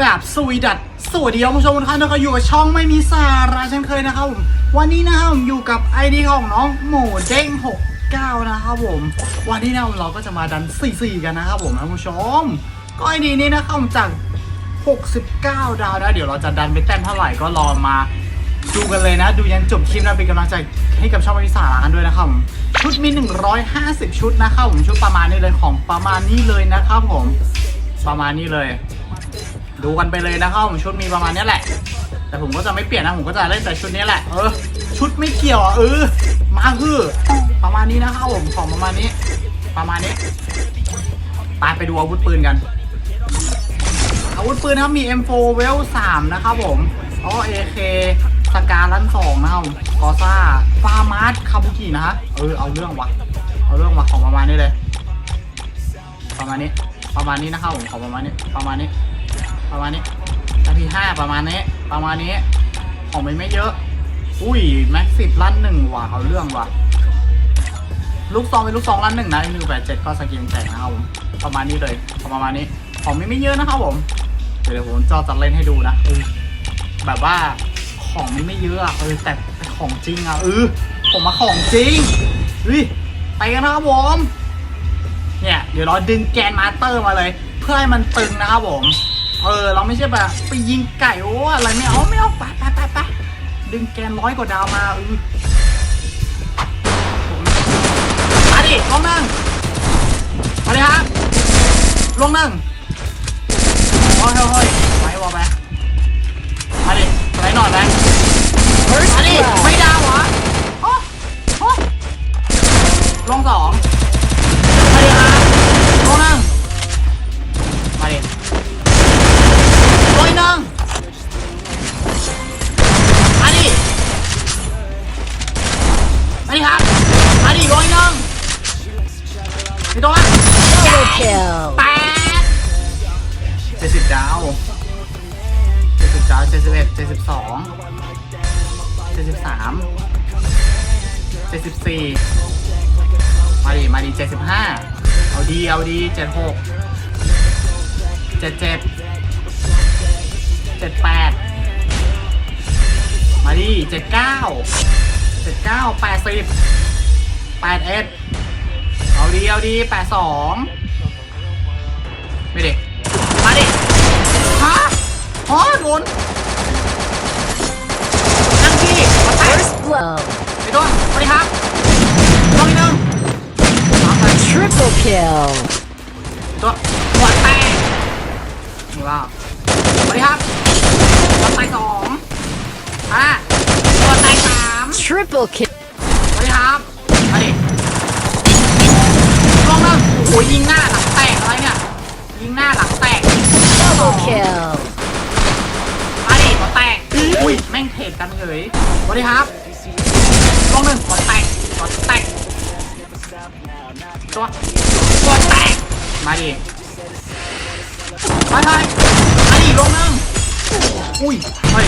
ราบสวีดัตสวัสดีท่านผู้ชมทุกท่านนะครับอยู่กับช่องไม่มีสาระเช่นเคยนะครับผมวันนี้นะครับผมอยู่กับไอดีของน้องหมูเด้ง69 นะครับผม วันนี้นะครับเราก็จะมาดัน 4-4 กันนะครับผมท่านผู้ชม ก็ไอดีนี้นะครับผมจาก 69 ดาวนะ เดี๋ยวเราจะดันไปแต้มเท่าไหร่ก็รอมาดูกันเลยนะ ดูยันจบคลิปนะเป็นกำลังใจให้กับช่องวิสาระกันด้วยนะครับผมชุดมี 150 ชุดนะครับผมชุดประมาณนี้เลยของประมาณนี้เลยนะครับผมประมาณนี้เลย ดูกันไปเลยนะครับผมชุดมีประมาณนี้แหละ แต่ผมก็จะไม่เปลี่ยนนะผมก็จะเล่นแต่ชุดนี้แหละเออชุดไม่เกี่ยวเออมาคือประมาณนี้นะครับผมของประมาณนี้ ประมาณนี้ไปไปดูอาวุธปืนกันอาวุธปืนครับมี M4 เวล3นะครับผมอ๋อ AK สกาลันสองนะครับกอซ่าฟาร์มาร์คาบุกินะฮะเออเอาเรื่องวะเอาเรื่องวะของประมาณนี้เลย ประมาณนี้ ประมาณนี้นะครับผมของประมาณนี้ประมาณนี้ ประมาณนี้นาทีห้าประมาณนี้ ประมาณนี้ ของมันไม่เยอะ อุ้ยแม็กสิบลั่นหนึ่งว่ะเอาเรื่องว่ะ ลูกซองเป็นลูกซองลั่นหนึ่งนะหนึ่งแปดเจ็ดก็สกินแจกนะครับผมประมาณนี้เลยประมาณนี้ของมันไม่เยอะนะครับผม เดี๋ยวผมจอจัดเล่นให้ดูนะอแบบว่าของมันไม่เยอะอะเออแต่ของจริงอะเออผมมาของจริงเฮ้ยไปกันนะครับผมเนี่ยเดี๋ยวเราดึงแกนมาสเตอร์มาเลย เพื่อให้มันตึงนะครับผม เออ เราไม่ใช่แบบไปยิงไก่โอ้อะไรไม่เอาไม่เอาไปไปไปไปดึงแกนร้อยกว่าดาวมาอือมาดิลงนั่งมาเลยครับลงนั่งโอ้ยโอ้ยไปวอไป มีตัว Double kill. แปดเจ็ดสิบดาวเจ็ดสิบดาวเจ็ดสิบเอ็ดเจ็ดสิบสองเจ็ดสิบสามเจ็ดสิบสี่มาดิมาดิเจ็ดสิบห้าเอาดีเอาดีเจ็ดหกเจ็ดเจ็ดเจ็ดแปดมาดิเจ็ดเก้าเจ็ดเก้าแปดสิบแปดเอ็ด เอาดีเอาดีแปดสองไม่ดิมาดิฮะฮะโดนนั่งที่มาแตะ First blood. ไปตัวสวัสดีครับลองอีกหนึ่งสามไป Triple kill. ตัวหัวแตกมือว่าสวัสดีครับหัวแตกสองอะหัวแตกสาม Triple kill. สวัสดีครับมาดิลองหนึ่งโอ้ ยิงหน้าหลังแตกอะไรเนี่ย ยิงหน้าหลังแตก Double kill. มาดิหัวแตก อุ้ย แม่งเทรดกันเลยสวัสดีครับลองหนึ่งหัวแตกหัวแตก ตัวตัวแตก มาดิไปไปมาดิลงหนึ่งอุ้ยเฮ้ย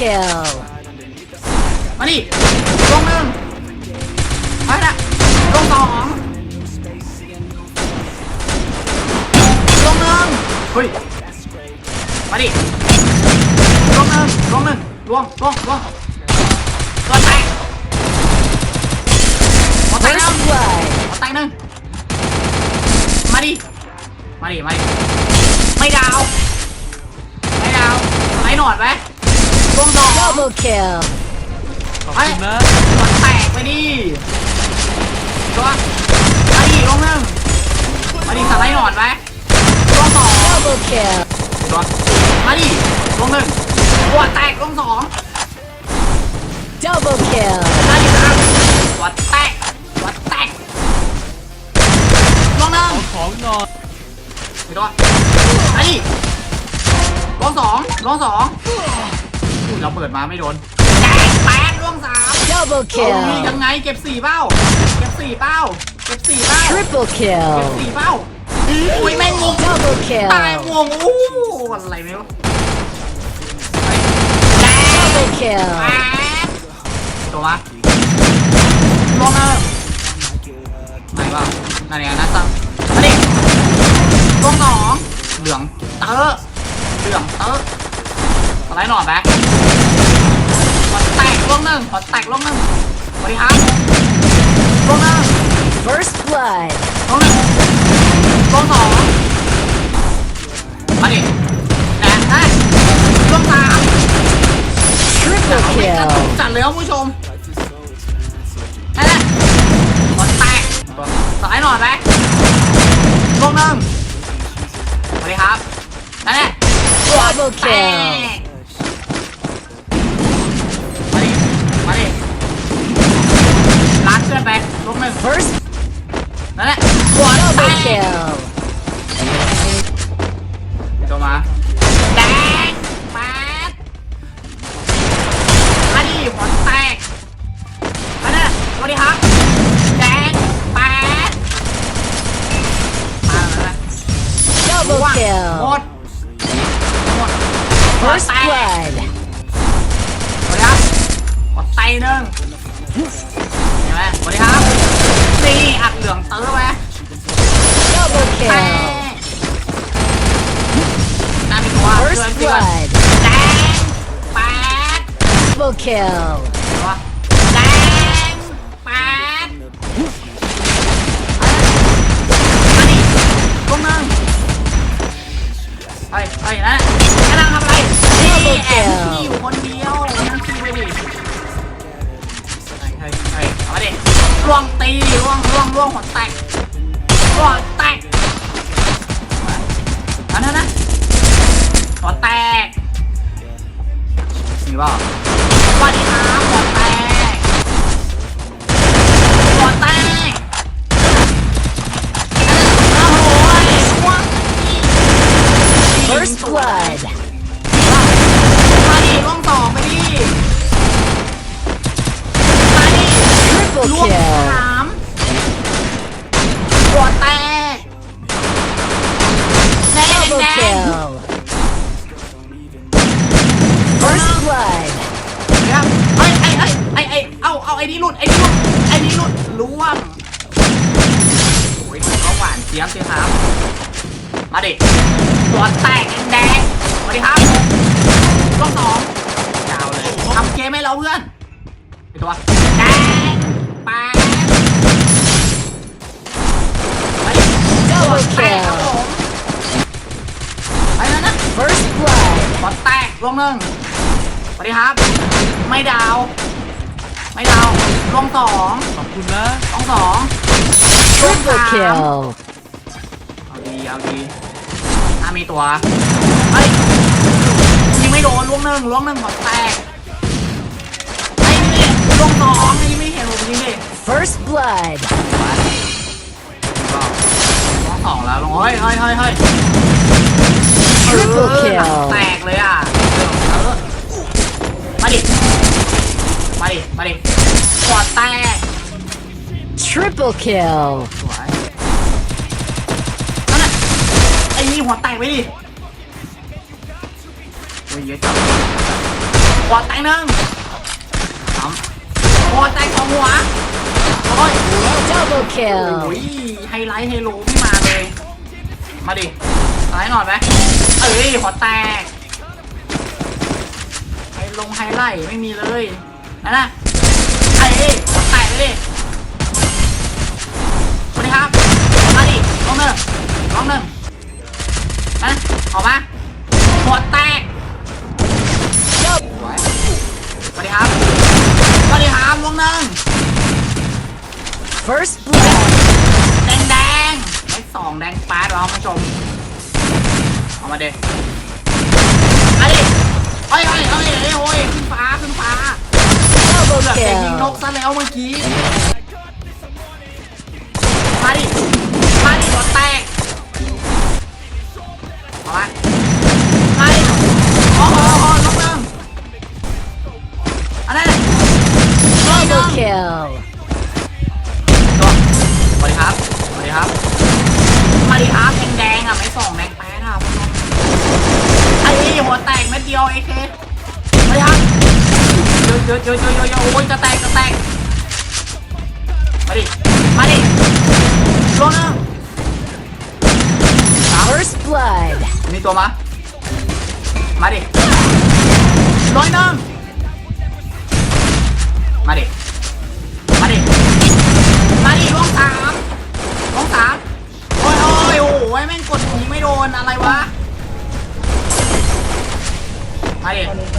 kill. มาดิลงหนึ่งไปละลงสองลงหนึ่งเฮ้ย มาดิลงหนึ่งลงหนึ่งลวงลวงลวงตัวแตกหัวแตกหนึ่งหัวแตกหนึ่งมาดิ มาดิ มาดิ ไม่ดาว ไม่ดาวไม่หนอดไหม ลวงสอง Double kill. ไปหัวแตกไปดิตัวมาดิลงหนึ่งมาดิสไลด์หนอดไหมลงสอง Double kill. ตัวมาดิลงหนึ่งหัวแตกลงสอง Double kill. มาดิครับหัวแตกหัวแตกลงหนึ่งของนอนไปตัวมาดิลงสองลงสองอุ้ย เราเปิดมาไม่โดนแตกแปดลงสาม Double เอาดิยั kill. งไงเก็บสี่เป้า เก็บสี่เป้า เก็บสี่เป้า Triple เก็บ kill. สี่เป้าอุ้ยแม่งงง Double ตาย kill. งงอู้อะไรไม่รู้ Double kill. ตัววะลงมาไหนวะนั่นไงนะจังมาดิลงหนองเหลืองเตอร์เหลืองเตอร์อะไรหน่อยแบ๊พอ แตกลงหนึ่งพอแตกลงหนึ่งสวัสดีครับลงหนึ่ง First blood. ลงหนึ่งลงสองมาดิแหนะฮะลงสาม Triple เอาไม่กระตุก kill. จัดเลยครับผู้ชมนั่นแหละกดแตกสายหน่อยไหมลงหนึ่งสวัสดีครับนั่นแหละ Double แต kill. ก ลงหนึ่ง First นั่นแหละหัวแต double ก kill. ตัวมาแดงแปดมาดิหัวแตกมาเนี่ยสวัสดีครับแดงแปดมาแล้วนะ Double หม kill. ดหมด First แตก blood. สวัสดีครับหมดไตหนึ่ง เห็นไหมสวัสดีครับนี่อัดเหลืองเต๋อไหม Double แต kill. กน่ามีตัวเพื่อน First เพื่อน blood. แดงแปด Double kill. มีเป ลุดล่วงโอ้ยก็หวานเจี๊ยบสิครับ มาดิตัวแตกแดงๆสวัสดีครับรอบสองยาวเลยทำเกมให้เราเพื่อนไปตัวแดงแปดมาดิตัว Double แตกครับผ kill. มไปแล้วนะ First blood. ตัวแตกลงหนึ่งสวัสดีครับ ไม่ดาว ไม่ดาวลงสองขอบคุณนะลงสองลง Triple สาม kill. เอาดีเอาดีถ้ามีตัวเฮ้ยยิงไม่โดนล่วงหนึ่งล่วงหนึ่งหัวแตกไอ้นี่ล่วงสองไอ้นี่ไม่เห็นผมยิงดิ First blood. ล่วงสองแล้วลงเฮ้ยเฮ้ยเฮ้ยเฮ้ย Triple เออ kill. แตกเลยอะเออมาดิมา ดิมาดิหัวแตก Triple kill. สวยนั่นน่ะไอ้นี่หัวแตกไปดิโอ้ยเยอะจังหัวแตกหนึ่งสามหัวแตกสองหัวโอ้ย Double โอ้ kill. ยไฮไลท์ไฮโลไม่มาเลย มาดิสไลด์หน่อยไหมเอ้ยหัวแตกไฮลงไฮไลท์ไม่มีเลย นั่นนะไอ้ยหัวแตกไปดิสวัสดีครับมาดิลองหนึ่งลองหนึ่งนะออกมาหัวแตกสวยสวัสดีครับสวัสดีครับลงหนึ่ง First blood. แดงแดงเลขสองแดงแป๊ดเราผู้ชมเอามาดิมาดิเฮ้ยเฮ้ยเฮ้ยเฮ้ยโอ้ยขึ้นฟ้าขึ้นฟ้า โดนแกยิงนกซะแล้วเมื่อกี้มาดิมาดิรถแตกเอาละอ๋ออ๋ออ๋อนกน้ำอะไนะนกน้ำ kill. ก็สวัสดีครับ สวัสดีครับ สวัสดีครับแดงๆอะไม่สองแดงแป๊อะไอ้หัวแตกเม็เดียวไอ้เค ยอะเยอะเยอะเยอะเยอะเยอะโอ้ยจะแตกจะแตกมาดิมาดิลงนะ First blood. มีตัวมา มาดิร้อยหนึ่งมาดิมาดิมาดิล่วงสามล่วงสามโอ้ยโอ้ยโอ้ยแม่งกดยิงไม่โดนอะไรวะมาดิ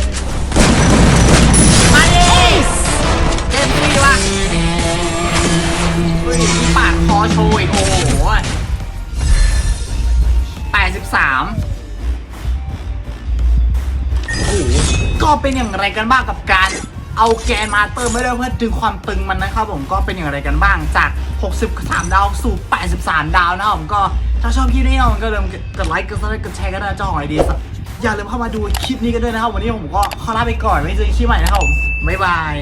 ก็เป็นอย่างไรกันบ้างกับการเอาแกนมาเติมไม่ได้เพื่อดึงความตึงมันนะครับผมก็เป็นอย่างไรกันบ้างจาก 63 ดาวสู่ 83 ดาวนะครับผมก็ถ้าชอบคลิปนี้นะครับผมก็อย่าลืมกดไลค์กดซับสไครต์กดแชร์กันนะเจ้าหอยดีสักอย่าลืมเข้ามาดูคลิปนี้กันด้วยนะครับวันนี้ผมก็ขอลาไปก่อนไว้เจอกันคลิปใหม่นะครับผมบ๊ายบาย